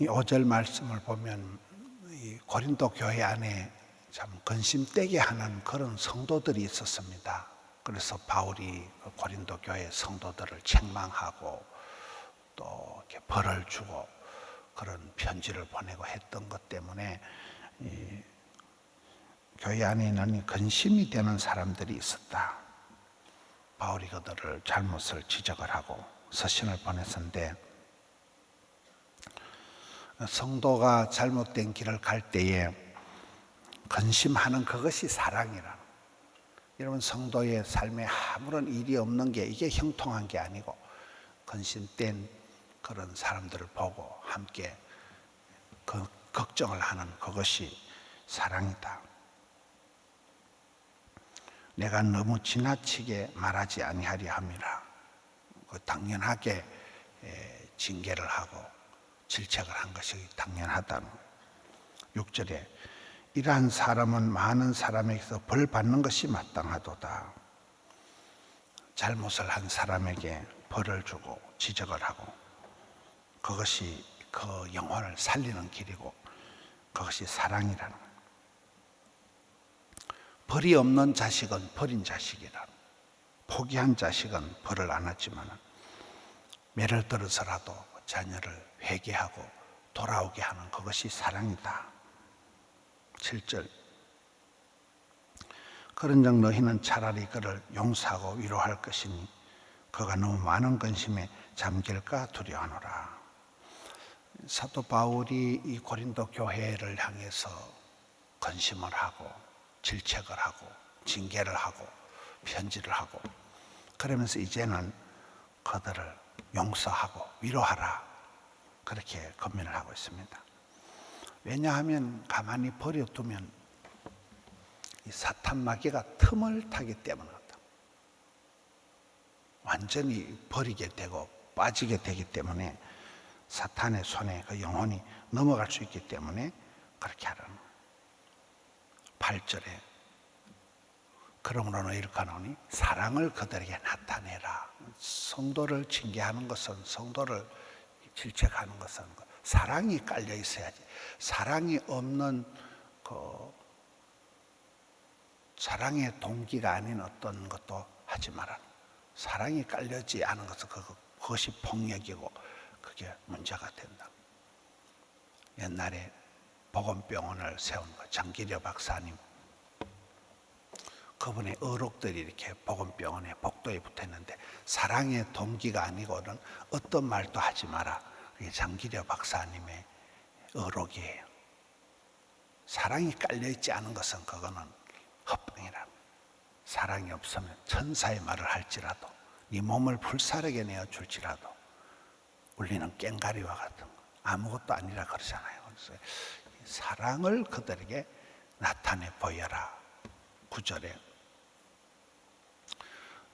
이 5절 말씀을 보면 이 고린도 교회 안에 참 근심되게 하는 그런 성도들이 있었습니다. 그래서 바울이 그 고린도 교회 성도들을 책망하고 또 이렇게 벌을 주고 그런 편지를 보내고 했던 것 때문에 이 교회 안에는 근심이 되는 사람들이 있었다. 바울이 그들을 잘못을 지적을 하고 서신을 보냈었는데 성도가 잘못된 길을 갈 때에 근심하는 그것이 사랑이라. 여러분 성도의 삶에 아무런 일이 없는 게 이게 형통한 게 아니고 근심된 그런 사람들을 보고 함께 그 걱정을 하는 그것이 사랑이다. 내가 너무 지나치게 말하지 아니하리 함이라. 그 당연하게 에, 징계를 하고 질책을 한 것이 당연하다는 6절에 이러한 사람은 많은 사람에게서 벌 받는 것이 마땅하도다. 잘못을 한 사람에게 벌을 주고 지적을 하고 그것이 그 영혼을 살리는 길이고 그것이 사랑이라는 거예요. 벌이 없는 자식은 버린 자식이라. 포기한 자식은 벌을 안 하지만 매를 들어서라도 자녀를 회개하고 돌아오게 하는 그것이 사랑이다. 7절 그런즉 너희는 차라리 그를 용서하고 위로할 것이니 그가 너무 많은 근심에 잠길까 두려워하노라. 사도 바울이 이 고린도 교회를 향해서 근심을 하고 질책을 하고 징계를 하고 편지를 하고 그러면서 이제는 그들을 용서하고 위로하라 그렇게 권면을 하고 있습니다. 왜냐하면 가만히 버려두면 이 사탄 마귀가 틈을 타기 때문이다. 완전히 버리게 되고 빠지게 되기 때문에 사탄의 손에 그 영혼이 넘어갈 수 있기 때문에 그렇게 하라는 거예요. 8절에 그러므로 너희를 가노니 사랑을 그들에게 나타내라. 성도를 징계하는 것은 성도를 질책하는 것은 사랑이 깔려 있어야지. 사랑이 없는 그 사랑의 동기가 아닌 어떤 것도 하지 마라. 사랑이 깔려지 않은 것은 그것이 폭력이고 그게 문제가 된다. 옛날에 보건병원을 세운 거 장기려 박사님 그분의 의록들이 이렇게 보건병원에 복도에 붙었는데 사랑의 동기가 아니고는 어떤 말도 하지 마라. 그게 장기려 박사님의 의록이에요. 사랑이 깔려 있지 않은 것은 그거는 헛방이라. 사랑이 없으면 천사의 말을 할지라도 네 몸을 불사르게 내어 줄지라도 울리는 깽가리와 같은 거 아무것도 아니라 그러잖아요. 그래서 사랑을 그들에게 나타내 보여라. 구절에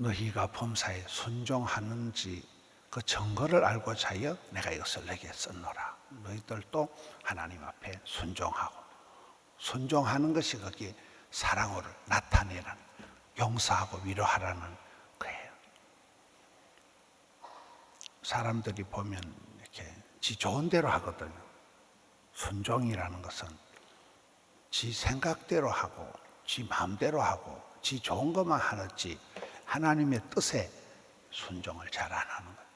너희가 범사에 순종하는지 그 증거를 알고자 하여 내가 이것을 내게 썼노라. 너희들도 하나님 앞에 순종하고 순종하는 것이 거기 사랑으로 나타내는 용서하고 위로하라는 거예요. 사람들이 보면 이렇게 지 좋은 대로 하거든요. 순종이라는 것은 지 생각대로 하고 지 마음대로 하고 지 좋은 것만 하는지 하나님의 뜻에 순종을 잘 안 하는 거예요.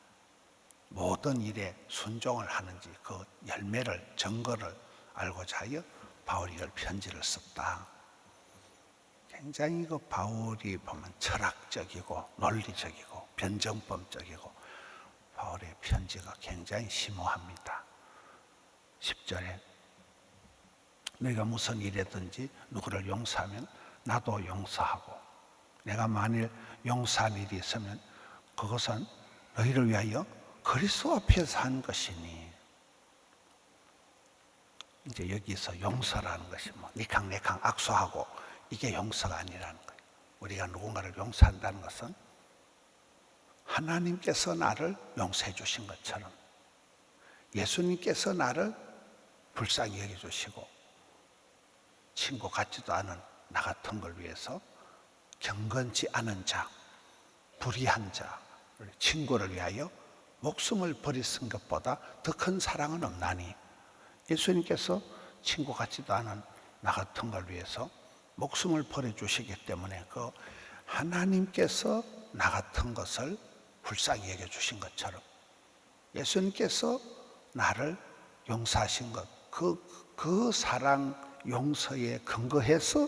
모든 일에 순종을 하는지 그 열매를 증거를 알고자 하여 바울이 이걸 편지를 썼다. 굉장히 그 바울이 보면 철학적이고 논리적이고 변정법적이고 바울의 편지가 굉장히 심오합니다. 10절에 내가 무슨 일이든지 누구를 용서하면 나도 용서하고 내가 만일 용서한 일이 있으면 그것은 너희를 위하여 그리스도 앞에서 한 것이니 이제 여기서 용서라는 것이 뭐 니캉니캉 악수하고 이게 용서가 아니라는 거예요. 우리가 누군가를 용서한다는 것은 하나님께서 나를 용서해 주신 것처럼 예수님께서 나를 불쌍히 여겨 주시고 친구 같지도 않은 나 같은 걸 위해서 경건치 않은 자, 불의한 자, 친구를 위하여 목숨을 버리신 것보다 더 큰 사랑은 없나니 예수님께서 친구 같지도 않은 나 같은 걸 위해서 목숨을 버려주시기 때문에 그 하나님께서 나 같은 것을 불쌍히 여겨주신 것처럼 예수님께서 나를 용서하신 것, 그, 그 사랑 용서에 근거해서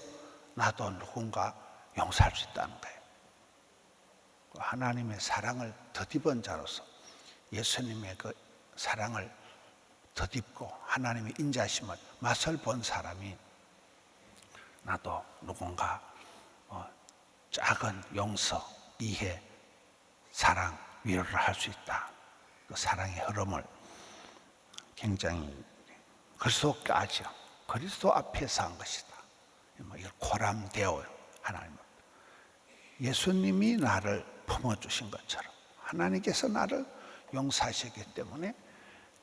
나도 누군가 용서할 수 있다는 거예요. 그 하나님의 사랑을 덧입은 자로서 예수님의 그 사랑을 덧입고 하나님의 인자심을 맛을 본 사람이 나도 누군가 어, 작은 용서, 이해, 사랑, 위로를 할 수 있다. 그 사랑의 흐름을 굉장히 그리스도까지 그리스도 앞에서 한 것이다. 뭐 이걸 고람되어 하나님 예수님이 나를 품어주신 것처럼 하나님께서 나를 용서하시기 때문에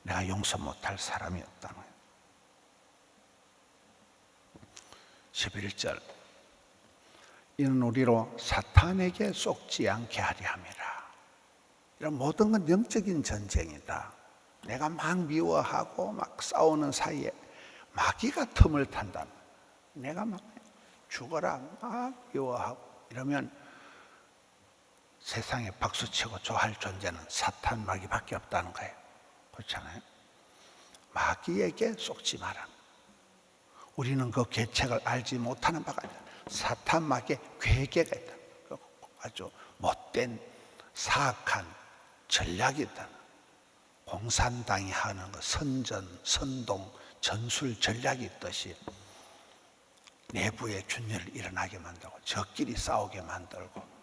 내가 용서 못할 사람이 없다는 거예요. 11절 이는 우리로 사탄에게 속지 않게 하리 함이라. 이런 모든 건 영적인 전쟁이다. 내가 막 미워하고 막 싸우는 사이에 마귀가 틈을 탄다. 내가 막 죽어라 막 미워하고 이러면 세상에 박수치고 좋아할 존재는 사탄 마귀밖에 없다는 거예요. 그렇잖아요. 마귀에게 속지 마라. 우리는 그 계책을 알지 못하는 바가 아니라 사탄 마귀의 괴계가 있다. 그 아주 못된 사악한 전략이 있다. 공산당이 하는 그 선전, 선동, 전술 전략이 있듯이 내부의 균열을 일어나게 만들고 저끼리 싸우게 만들고 이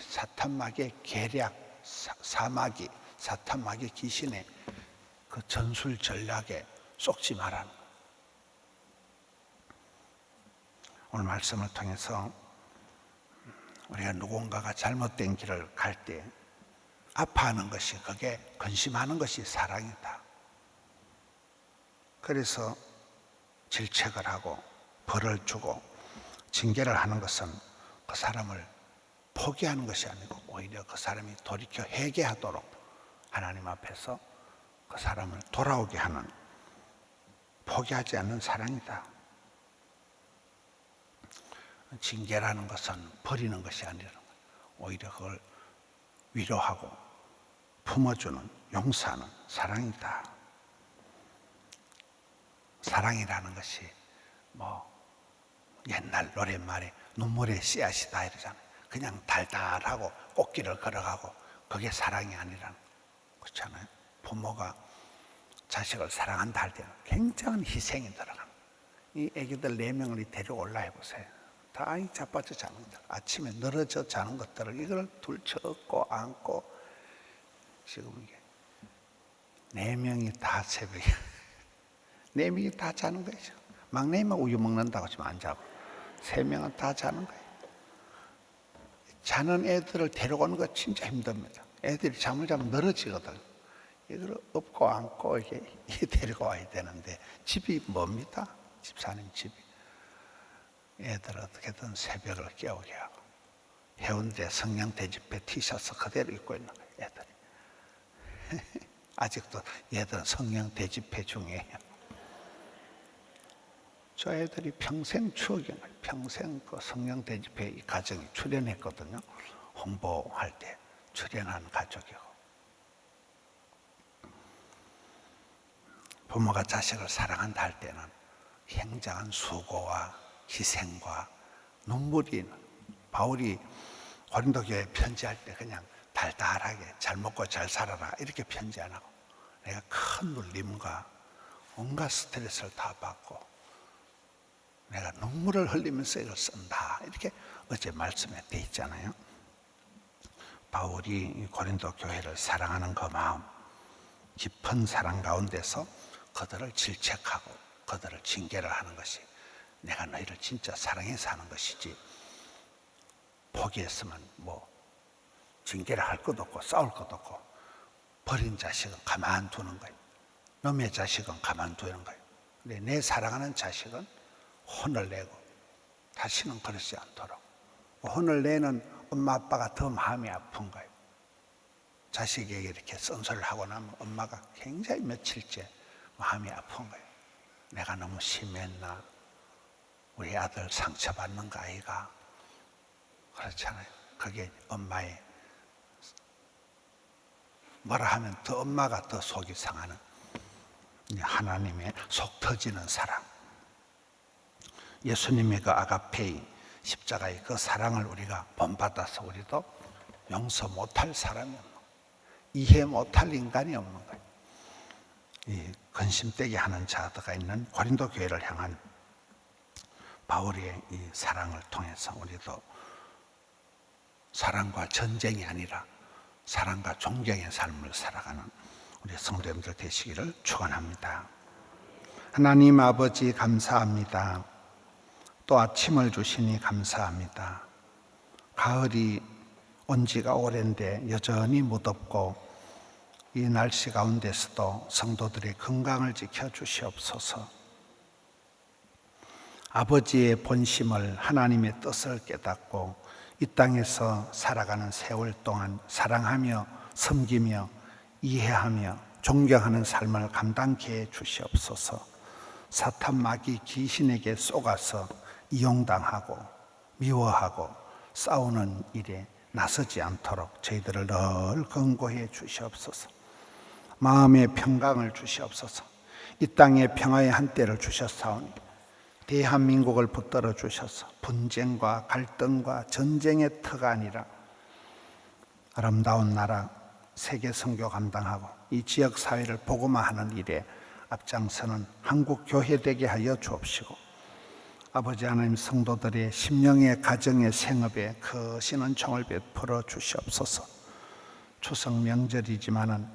사탄 마귀의 계략, 사, 마귀 귀신의 그 전술 전략에 속지 말라는. 오늘 말씀을 통해서 우리가 누군가가 잘못된 길을 갈 때 아파하는 것이 그게 근심하는 것이 사랑이다. 그래서 질책을 하고 벌을 주고 징계를 하는 것은 그 사람을 포기하는 것이 아니고 오히려 그 사람이 돌이켜 회개하도록 하나님 앞에서 그 사람을 돌아오게 하는 포기하지 않는 사랑이다. 징계라는 것은 버리는 것이 아니라 오히려 그걸 위로하고 품어주는 용서하는 사랑이다. 사랑이라는 것이 뭐 옛날 노랫말에 눈물의 씨앗이다 이러잖아요. 그냥 달달하고 꽃길을 걸어가고 그게 사랑이 아니라는 그렇잖아요. 부모가 자식을 사랑한다 할 때는 굉장한 희생이 들어갑니다. 이 애기들 네 명을 데리고 올라 해보세요. 다 자빠져 자는 것들. 아침에 늘어져 자는 것들을 이걸 둘쳐업고 안고 지금 이게 네 명이 다 새벽에 네 명이 다 자는 거죠. 막내만 우유 먹는다고 지금 안 자고 세 명은 다 자는 거예요. 자는 애들을 데려오는 거 진짜 힘듭니다. 애들이 잠을 자면 늘어지거든. 이걸 업고 안고 이게 데리고 와야 되는데 집이 뭡니다. 집사님 집이. 애들 어떻게든 새벽을 깨우게 하고 해운대 성냥대집회 티셔츠 그대로 입고 있는. 애들이. 아직도 얘들은 성냥대집회 중이에요. 저 애들이 평생 거예요. 평생 그 성령 대집회 이 가정에 출연했거든요. 홍보할 때 출연한 가족이고. 부모가 자식을 사랑한다 할 때는 굉장한 수고와 희생과 눈물이 바울이 고린도 교회 편지할 때 그냥 달달하게 잘 먹고 잘 살아라 이렇게 편지 안 하고 내가 큰 눌림과 온갖 스트레스를 다 받고 내가 눈물을 흘리면서 이걸 쓴다. 이렇게 어제 말씀에 돼 있잖아요. 바울이 고린도 교회를 사랑하는 그 마음, 깊은 사랑 가운데서 그들을 질책하고 그들을 징계를 하는 것이 내가 너희를 진짜 사랑해서 하는 것이지 포기했으면 뭐 징계를 할 것도 없고 싸울 것도 없고 버린 자식은 가만두는 거예요. 놈의 자식은 가만두는 거예요. 근데 내 사랑하는 자식은 혼을 내고 다시는 그러지 않도록 혼을 내는 엄마 아빠가 더 마음이 아픈 거예요. 자식에게 이렇게 쓴소리를 하고 나면 엄마가 굉장히 며칠째 마음이 아픈 거예요. 내가 너무 심했나? 우리 아들 상처받는 거 아이가? 그렇잖아요. 그게 엄마의 뭐라 하면 더 엄마가 더 속이 상하는 하나님의 속 터지는 사랑. 예수님의 그 아가페이 십자가의 그 사랑을 우리가 본받아서 우리도 용서 못할 사람이 없는 거예요. 이해 못할 인간이 없는 거예요. 이 근심되게 하는 자들가 있는 고린도 교회를 향한 바울의 이 사랑을 통해서 우리도 사랑과 전쟁이 아니라 사랑과 존경의 삶을 살아가는 우리 성도님들 되시기를 축원합니다. 하나님 아버지 감사합니다. 또 아침을 주시니 감사합니다. 가을이 온 지가 오랜데 여전히 무덥고 이 날씨 가운데서도 성도들의 건강을 지켜 주시옵소서. 아버지의 본심을 하나님의 뜻을 깨닫고 이 땅에서 살아가는 세월 동안 사랑하며 섬기며 이해하며 존경하는 삶을 감당케 해 주시옵소서. 사탄 마귀 귀신에게 속아서 이용당하고 미워하고 싸우는 일에 나서지 않도록 저희들을 늘 권고해 주시옵소서. 마음의 평강을 주시옵소서. 이 땅에 평화의 한때를 주셨사오니 대한민국을 붙들어 주셔서 분쟁과 갈등과 전쟁의 터가 아니라 아름다운 나라 세계 선교 감당하고 이 지역 사회를 복음화하는 일에 앞장서는 한국 교회 되게 하여 주옵시고 아버지 하나님 성도들의 심령의 가정의 생업에 거신 은총을 베풀어 주시옵소서. 추석 명절이지만은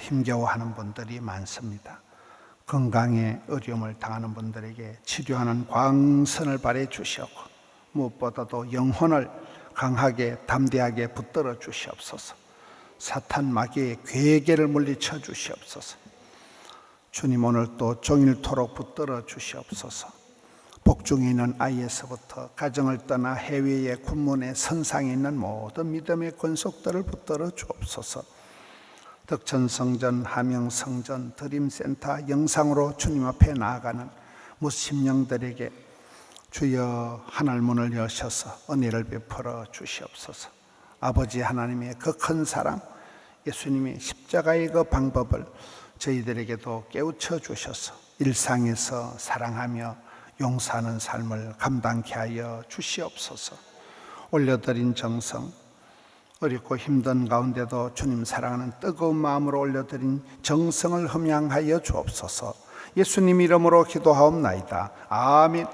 힘겨워하는 분들이 많습니다. 건강에 어려움을 당하는 분들에게 치료하는 광선을 발해 주시옵고 무엇보다도 영혼을 강하게 담대하게 붙들어 주시옵소서. 사탄 마귀의 괴계를 물리쳐 주시옵소서. 주님 오늘 또 종일토록 붙들어 주시옵소서. 복중에 있는 아이에서부터 가정을 떠나 해외의 군문의 선상에 있는 모든 믿음의 권속들을 붙들어 주옵소서. 덕천성전, 함영성전, 드림센터 영상으로 주님 앞에 나아가는 무심령들에게 주여 하늘문을 여셔서 은혜를 베풀어 주시옵소서. 아버지 하나님의 그 큰 사랑, 예수님의 십자가의 그 방법을 저희들에게도 깨우쳐 주셔서 일상에서 사랑하며 용서하는 삶을 감당케 하여 주시옵소서. 올려드린 정성, 어렵고 힘든 가운데도 주님 사랑하는 뜨거운 마음으로 올려드린 정성을 흠양하여 주옵소서. 예수님 이름으로 기도하옵나이다. 아멘.